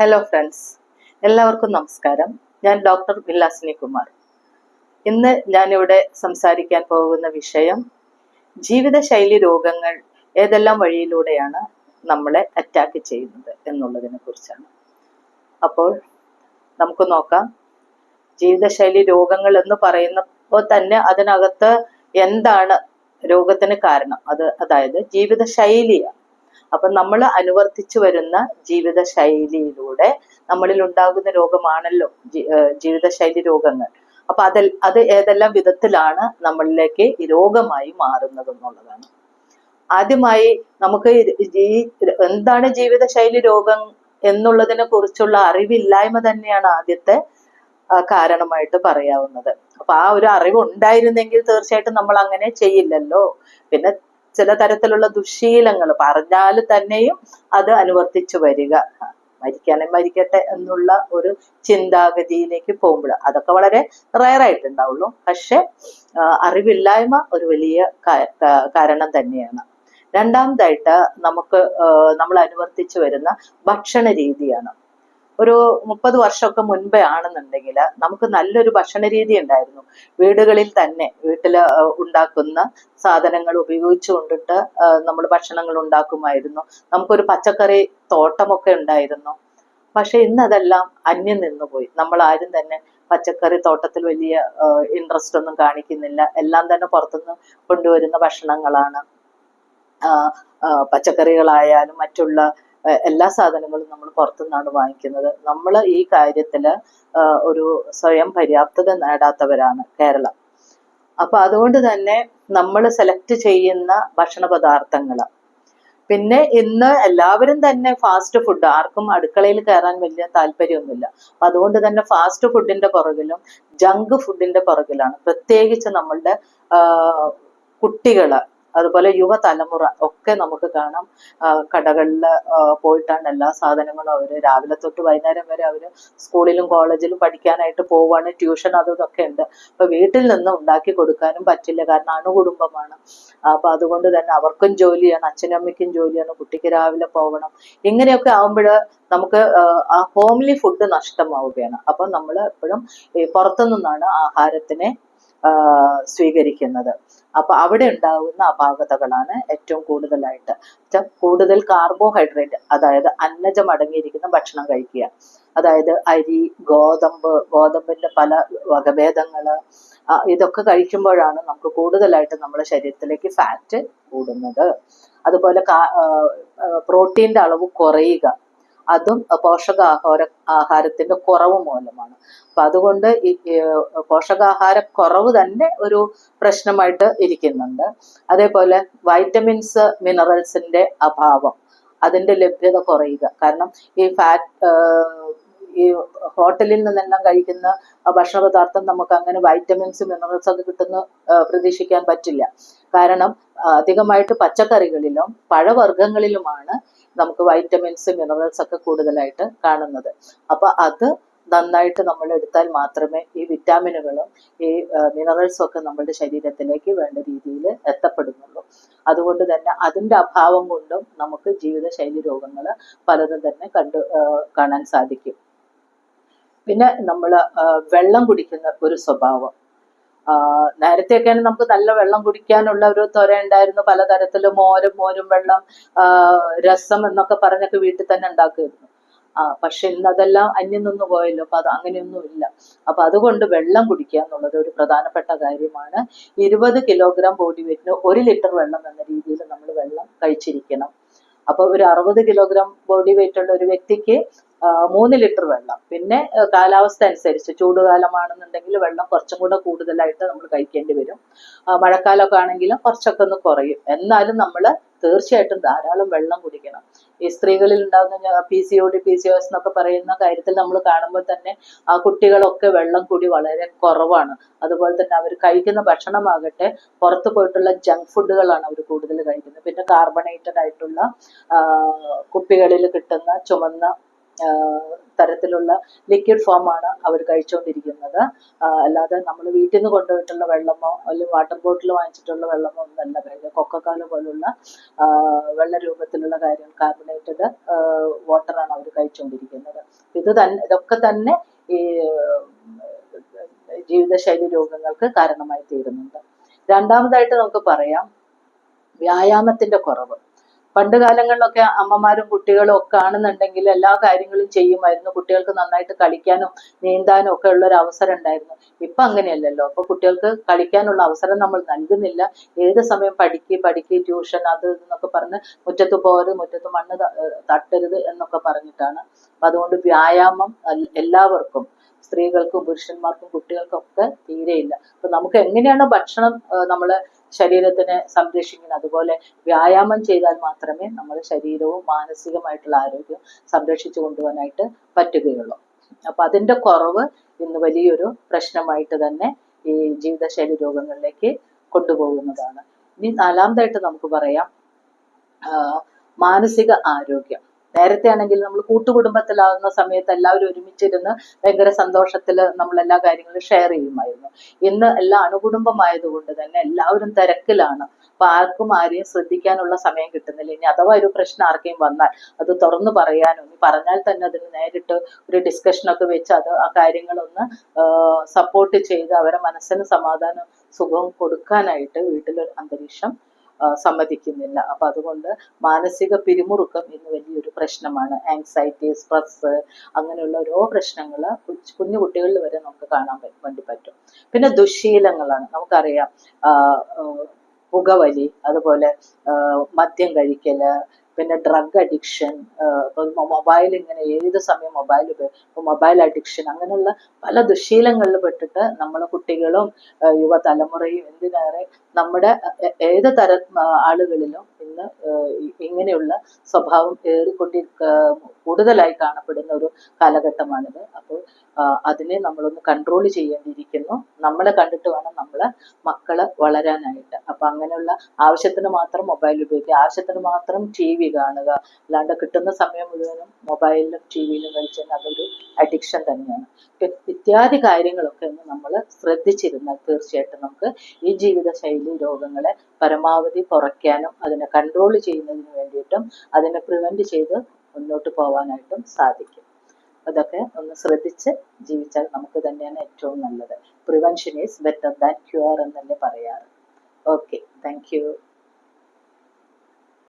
Hello friends എല്ലാവർക്കും നമസ്കാരം. ഞാൻ ഡോക്ടർ വില്ലാസിനി കുമാർ. ഇന്ന് ഞാനിവിടെ സംസാരിക്കാൻ പോകുന്ന വിഷയം ജീവിതശൈലി രോഗങ്ങൾ ഏതെല്ലാം വഴിയിലൂടെയാണ് നമ്മളെ അറ്റാക്ക് ചെയ്യുന്നത് എന്നുള്ളതിനെ കുറിച്ചാണ്. അപ്പോൾ നമുക്ക് നോക്കാം. ജീവിതശൈലി രോഗങ്ങൾ എന്ന് പറയുന്നപ്പോൾ തന്നെ അതിനകത്ത് എന്താണ് രോഗത്തിന് കാരണം? അത് അതായത് ജീവിതശൈലിയാണ്. അപ്പൊ നമ്മൾ അനുവർത്തിച്ചു വരുന്ന ജീവിത ശൈലിയിലൂടെ നമ്മളിൽ ഉണ്ടാകുന്ന രോഗമാണല്ലോ ജീവിതശൈലി രോഗങ്ങൾ. അപ്പൊ അതിൽ അത് ഏതെല്ലാം വിധത്തിലാണ് നമ്മളിലേക്ക് രോഗമായി മാറുന്നത് എന്നുള്ളതാണ്. ആദ്യമായി നമുക്ക് എന്താണ് ജീവിതശൈലി രോഗം എന്നുള്ളതിനെ കുറിച്ചുള്ള അറിവില്ലായ്മ തന്നെയാണ് ആദ്യത്തെ കാരണമായിട്ട് പറയാവുന്നത്. അപ്പൊ ആ ഒരു അറിവ് ഉണ്ടായിരുന്നെങ്കിൽ തീർച്ചയായിട്ടും നമ്മൾ അങ്ങനെ ചെയ്യില്ലല്ലോ. പിന്നെ ചില തരത്തിലുള്ള ദുശീലങ്ങൾ പറഞ്ഞാൽ തന്നെയും അത് അനുവർത്തിച്ചു വരിക. മരിക്കാനും മരിക്കട്ടെ എന്നുള്ള ഒരു ചിന്താഗതിയിലേക്ക് പോകുമ്പോൾ അതൊക്കെ വളരെ റയർ ആയിട്ടുണ്ടാവുള്ളൂ. പക്ഷെ അറിവില്ലായ്മ ഒരു വലിയ കാരണം തന്നെയാണ്. രണ്ടാമതായിട്ട് നമുക്ക് നമ്മൾ അനുവർത്തിച്ചു വരുന്ന ഭക്ഷണ രീതിയാണ് ഒരു മുപ്പത് വർഷമൊക്കെ മുൻപേ ആണെന്നുണ്ടെങ്കിൽ നമുക്ക് നല്ലൊരു ഭക്ഷണ രീതി ഉണ്ടായിരുന്നു. വീടുകളിൽ തന്നെ വീട്ടിൽ ഉണ്ടാക്കുന്ന സാധനങ്ങൾ ഉപയോഗിച്ചു കൊണ്ടിട്ട് നമ്മൾ ഭക്ഷണങ്ങൾ ഉണ്ടാക്കുമായിരുന്നു. നമുക്കൊരു പച്ചക്കറി തോട്ടമൊക്കെ ഉണ്ടായിരുന്നു. പക്ഷെ ഇന്ന് അതെല്ലാം അന്യം നിന്നുപോയി. നമ്മൾ ആരും തന്നെ പച്ചക്കറി തോട്ടത്തിൽ വലിയ ഇൻട്രസ്റ്റ് ഒന്നും കാണിക്കുന്നില്ല. എല്ലാം തന്നെ പുറത്തുനിന്ന് കൊണ്ടുവരുന്ന ഭക്ഷണങ്ങളാണ്. പച്ചക്കറികളായാലും മറ്റുള്ള എല്ലാ സാധനങ്ങളും നമ്മൾ പുറത്തുനിന്നാണ് വാങ്ങിക്കുന്നത്. നമ്മൾ ഈ കാര്യത്തിൽ ഒരു സ്വയം പര്യാപ്തത നേടാത്തവരാണ് കേരളം. അപ്പൊ അതുകൊണ്ട് തന്നെ നമ്മൾ സെലക്ട് ചെയ്യുന്ന ഭക്ഷണ പദാർത്ഥങ്ങൾ പിന്നെ ഇന്ന് എല്ലാവരും തന്നെ ഫാസ്റ്റ് ഫുഡ് ആർക്കും അടുക്കളയിൽ കയറാൻ വലിയ താല്പര്യമൊന്നുമില്ല. അതുകൊണ്ട് തന്നെ ഫാസ്റ്റ് ഫുഡിന്റെ പുറകിലും ജങ്ക് ഫുഡിന്റെ പുറകിലാണ് പ്രത്യേകിച്ച് നമ്മളുടെ കുട്ടികൾ അതുപോലെ യുവതലമുറ ഒക്കെ നമുക്ക് കാണാം. കടകളിൽ പോയിട്ടാണ് എല്ലാ സാധനങ്ങളും അവർ രാവിലെ തൊട്ട് വൈകുന്നേരം വരെ അവർ സ്കൂളിലും കോളേജിലും പഠിക്കാനായിട്ട് പോവാണ്. ട്യൂഷൻ അതും ഇതൊക്കെ ഉണ്ട്. അപ്പൊ വീട്ടിൽ നിന്ന് ഉണ്ടാക്കി കൊടുക്കാനും പറ്റില്ല. കാരണം അണുകുടുംബമാണ്. അപ്പൊ അതുകൊണ്ട് തന്നെ അവർക്കും ജോലിയാണ് അച്ഛനും അമ്മയ്ക്കും ജോലിയാണ്. കുട്ടിക്ക് രാവിലെ പോകണം ഇങ്ങനെയൊക്കെ ആകുമ്പോൾ നമുക്ക് ആ ഹോംലി ഫുഡ് നഷ്ടമാവുകയാണ്. അപ്പൊ നമ്മൾ എപ്പോഴും ഈ പുറത്തു നിന്നാണ് ആഹാരത്തിനെ ആഹ് സ്വീകരിക്കുന്നത്. അപ്പൊ അവിടെ ഉണ്ടാകുന്ന അപാകതകളാണ് ഏറ്റവും കൂടുതലായിട്ട്. കൂടുതൽ കാർബോഹൈഡ്രേറ്റ് അതായത് അന്നജം അടങ്ങിയിരിക്കുന്ന ഭക്ഷണം കഴിക്കുക. അതായത് അരി ഗോതമ്പ് ഗോതമ്പിന്റെ പല വകഭേദങ്ങൾ ഇതൊക്കെ കഴിക്കുമ്പോഴാണ് നമുക്ക് കൂടുതലായിട്ട് നമ്മുടെ ശരീരത്തിലേക്ക് ഫാറ്റ് കൂടുന്നത്. അതുപോലെ പ്രോട്ടീന്റെ അളവ് കുറയുക. അതും പോഷകാഹാര ആഹാരത്തിന്റെ കുറവ് മൂലമാണ്. അപ്പൊ അതുകൊണ്ട് പോഷകാഹാര കുറവ് തന്നെ ഒരു പ്രശ്നമായിട്ട് ഇരിക്കുന്നുണ്ട്. അതേപോലെ വൈറ്റമിൻസ് മിനറൽസിന്റെ അഭാവം അതിന്റെ ലഭ്യത കുറയുക. കാരണം ഈ ഫാറ്റ് ഈ ഹോട്ടലിൽ നിന്നെല്ലാം കഴിക്കുന്ന ഭക്ഷണ പദാർത്ഥം നമുക്ക് അങ്ങനെ വൈറ്റമിൻസ് മിനറൽസ് ഒക്കെ കിട്ടുന്ന പ്രതീക്ഷിക്കാൻ പറ്റില്ല. കാരണം അധികമായിട്ട് പച്ചക്കറികളിലും പഴവർഗങ്ങളിലുമാണ് നമുക്ക് വൈറ്റമിൻസ് മിനറൽസ് ഒക്കെ കൂടുതലായിട്ട് കാണുന്നത്. അപ്പൊ അത് നന്നായിട്ട് നമ്മൾ എടുത്താൽ മാത്രമേ ഈ വിറ്റാമിനുകളും ഈ മിനറൽസും ഒക്കെ നമ്മുടെ ശരീരത്തിലേക്ക് വേണ്ട രീതിയിൽ എത്തപ്പെടുന്നുള്ളൂ. അതുകൊണ്ട് തന്നെ അതിന്റെ അഭാവം കൊണ്ടും നമുക്ക് ജീവിതശൈലി രോഗങ്ങൾ പലതും തന്നെ കണ്ടു കാണാൻ സാധിക്കും. പിന്നെ നമ്മൾ വെള്ളം കുടിക്കുന്ന ഒരു സ്വഭാവം. ആ, നേരത്തെയൊക്കെയാണ് നമുക്ക് നല്ല വെള്ളം കുടിക്കാനുള്ള ഒരു ത്വര ഉണ്ടായിരുന്നു. പലതരത്തിലും മോരും മോരും വെള്ളം രസം എന്നൊക്കെ പറഞ്ഞൊക്കെ വീട്ടിൽ തന്നെ ഉണ്ടാക്കുമായിരുന്നു. ആ പക്ഷെ ഇന്ന് അതെല്ലാം അന്യം നിന്ന് പോയല്ലോ അപ്പൊ അത് അങ്ങനെയൊന്നും ഇല്ല. അപ്പൊ അതുകൊണ്ട് വെള്ളം കുടിക്കുക എന്നുള്ളത് ഒരു പ്രധാനപ്പെട്ട കാര്യമാണ്. ഇരുപത് കിലോഗ്രാം ബോഡി വെയിറ്റിന് ഒരു ലിറ്റർ വെള്ളം എന്ന രീതിയിൽ നമ്മൾ വെള്ളം കഴിച്ചിരിക്കണം. അപ്പൊ ഒരു അറുപത് കിലോഗ്രാം ബോഡി വെയിറ്റ് ഉള്ള ഒരു വ്യക്തിക്ക് മൂന്ന് ലിറ്റർ വെള്ളം. പിന്നെ കാലാവസ്ഥ അനുസരിച്ച് ചൂടുകാലമാണെന്നുണ്ടെങ്കിൽ വെള്ളം കുറച്ചും കൂടെ കൂടുതലായിട്ട് നമ്മൾ കഴിക്കേണ്ടി വരും. മഴക്കാലമൊക്കെ ആണെങ്കിലും കുറച്ചൊക്കെ ഒന്ന് കുറയും. എന്നാലും നമ്മൾ തീർച്ചയായിട്ടും ധാരാളം വെള്ളം കുടിക്കണം. ഈ സ്ത്രീകളിൽ ഉണ്ടാകുന്ന P C O D P C O S എന്നൊക്കെ പറയുന്ന കാര്യത്തിൽ നമ്മൾ കാണുമ്പോൾ തന്നെ ആ കുട്ടികളൊക്കെ വെള്ളം കുടി വളരെ കുറവാണ്. അതുപോലെ തന്നെ അവർ കഴിക്കുന്ന ഭക്ഷണമാകട്ടെ പുറത്ത് പോയിട്ടുള്ള ജങ്ക് ഫുഡുകളാണ് അവർ കൂടുതൽ കഴിക്കുന്നത്. പിന്നെ കാർബണേറ്റഡ് ആയിട്ടുള്ള കുപ്പികളിൽ കിട്ടുന്ന ചുമന്ന തരത്തിലുള്ള ലിക്വിഡ് ഫോമാണ് അവർ കഴിച്ചുകൊണ്ടിരിക്കുന്നത് അല്ലാതെ നമ്മൾ വീട്ടിൽ നിന്ന് കൊണ്ടുപോയിട്ടുള്ള വെള്ളമോ അല്ലെങ്കിൽ വാട്ടർ ബോട്ടിൽ വാങ്ങിച്ചിട്ടുള്ള വെള്ളമോ ഒന്നല്ല കഴിക്കുക കൊക്കക്കാല പോലുള്ള വെള്ള രൂപത്തിലുള്ള കാര്യം കാർബണേറ്റഡ് വാട്ടറാണ് അവർ കഴിച്ചുകൊണ്ടിരിക്കുന്നത് ഇത് തന്നെ ഇതൊക്കെ തന്നെ ഈ ജീവിതശൈലി രോഗങ്ങൾക്ക് കാരണമായി തീരുന്നുണ്ട്. രണ്ടാമതായിട്ട് നമുക്ക് പറയാം വ്യായാമത്തിന്റെ കുറവ്. പണ്ട് കാലങ്ങളിലൊക്കെ അമ്മമാരും കുട്ടികളും ഒക്കെ ആണെന്നുണ്ടെങ്കിൽ എല്ലാ കാര്യങ്ങളും ചെയ്യുമായിരുന്നു. കുട്ടികൾക്ക് നന്നായിട്ട് കളിക്കാനും നീന്താനും ഒക്കെ ഉള്ള ഒരു അവസരം ഉണ്ടായിരുന്നു. ഇപ്പൊ അങ്ങനെയല്ലല്ലോ. അപ്പൊ കുട്ടികൾക്ക് കളിക്കാനുള്ള അവസരം നമ്മൾ നൽകുന്നില്ല. ഏത് സമയം പഠിക്ക് പഠിക്ക് ട്യൂഷൻ അത് എന്നൊക്കെ പറഞ്ഞ് മുറ്റത്ത് പോകരുത് മുറ്റത്ത് മണ്ണ് തട്ടരുത് എന്നൊക്കെ പറഞ്ഞിട്ടാണ്. അപ്പൊ അതുകൊണ്ട് വ്യായാമം എല്ലാവർക്കും സ്ത്രീകൾക്കും പുരുഷന്മാർക്കും കുട്ടികൾക്കും ഒക്കെ തീരെയില്ല. അപ്പൊ നമുക്ക് എങ്ങനെയാണ് ഭക്ഷണം നമ്മളെ ശരീരത്തിനെ സംരക്ഷിക്കുന്നത് അതുപോലെ വ്യായാമം ചെയ്താൽ മാത്രമേ നമ്മുടെ ശരീരവും മാനസികമായിട്ടുള്ള ആരോഗ്യം സംരക്ഷിച്ചു കൊണ്ടുപോകാനായിട്ട് പറ്റുകയുള്ളൂ. അപ്പൊ അതിന്റെ കുറവ് ഇന്ന് വലിയൊരു പ്രശ്നമായിട്ട് തന്നെ ഈ ജീവിതശൈലി രോഗങ്ങളിലേക്ക് കൊണ്ടുപോകുന്നതാണ്. ഇനി നാലാമതായിട്ട് നമുക്ക് പറയാം മാനസിക ആരോഗ്യം. നേരത്തെ ആണെങ്കിൽ നമ്മൾ കൂട്ടുകുടുംബത്തിലാവുന്ന സമയത്ത് എല്ലാവരും ഒരുമിച്ചിരുന്ന് ഭയങ്കര സന്തോഷത്തിൽ നമ്മൾ എല്ലാ കാര്യങ്ങളും ഷെയർ ചെയ്യുമായിരുന്നു. ഇന്ന് എല്ലാം അണുകുടുംബമായതുകൊണ്ട് തന്നെ എല്ലാവരും തിരക്കിലാണ്. അപ്പൊ ആർക്കും ആരെയും ശ്രദ്ധിക്കാനുള്ള സമയം കിട്ടുന്നില്ല. ഇനി അഥവാ ഒരു പ്രശ്നം ആർക്കെയും വന്നാൽ അത് തുറന്നു പറയാനോ ഇനി പറഞ്ഞാൽ തന്നെ അതിന് നേരിട്ട് ഒരു ഡിസ്കഷനൊക്കെ വെച്ച് അത് ആ കാര്യങ്ങളൊന്ന് സപ്പോർട്ട് ചെയ്ത് അവരെ മനസ്സിന് സമാധാനം സുഖം കൊടുക്കാനായിട്ട് വീട്ടിലൊരു അന്തരീക്ഷം സമ്മതിക്കുന്നില്ല. അപ്പൊ അതുകൊണ്ട് മാനസിക പിരിമുറുക്കം ഇന്ന് വലിയൊരു പ്രശ്നമാണ്. ആങ്സൈറ്റി സ്ട്രെസ് അങ്ങനെയുള്ള ഓരോ പ്രശ്നങ്ങൾ കുഞ്ഞു കുട്ടികളിൽ വരെ നമുക്ക് കാണാൻ വേണ്ടി പറ്റും. പിന്നെ ദുശീലങ്ങളാണ്. നമുക്കറിയാം പുകവലി അതുപോലെ മദ്യം കഴിക്കൽ പിന്നെ ഡ്രഗ് അഡിക്ഷൻ മൊബൈൽ ഇങ്ങനെ ഏത് സമയം മൊബൈൽ മൊബൈൽ അഡിക്ഷൻ അങ്ങനെയുള്ള പല ദുശീലങ്ങളിൽ പെട്ടിട്ട് നമ്മളെ കുട്ടികളും യുവതലമുറയും എന്തിനേറെ നമ്മുടെ ഏത് തര ആളുകളിലും ഇന്ന് ഇങ്ങനെയുള്ള സ്വഭാവം ഏറിക്കൊണ്ടി കൂടുതലായി കാണപ്പെടുന്ന ഒരു കാലഘട്ടമാണിത്. അപ്പോൾ അതിനെ നമ്മളൊന്ന് കൺട്രോൾ ചെയ്യേണ്ടിയിരിക്കുന്നു. നമ്മളെ കണ്ടിട്ട് വേണം നമ്മളെ മക്കൾ വളരാനായിട്ട്. അപ്പൊ അങ്ങനെയുള്ള ആവശ്യത്തിന് മാത്രം മൊബൈൽ ഉപയോഗിക്കുക. ആവശ്യത്തിന് മാത്രം ടി വി കാണുക. അല്ലാണ്ട് കിട്ടുന്ന സമയം മുഴുവനും മൊബൈലിലും ടി വിയിലും കളിച്ചാൽ അതൊരു അഡിക്ഷൻ തന്നെയാണ്. ഇത്യാദി കാര്യങ്ങളൊക്കെ ഒന്ന് നമ്മൾ ശ്രദ്ധിച്ചിരുന്നാൽ തീർച്ചയായിട്ടും നമുക്ക് ഈ ജീവിതശൈലി രോഗങ്ങളെ പരമാവധി കുറയ്ക്കാനും അതിനെ കൺട്രോൾ ചെയ്യുന്നതിന് വേണ്ടിയിട്ടും അതിനെ പ്രിവെന്റ് ചെയ്ത് മുന്നോട്ട് പോകാനായിട്ടും സാധിക്കും. അതൊക്കെ ഒന്ന് ശ്രദ്ധിച്ച് ജീവിച്ചാൽ നമുക്ക് തന്നെയാണ് ഏറ്റവും നല്ലത്. Prevention is better than cure എന്നല്ലേ പറയാറ്. Okay thank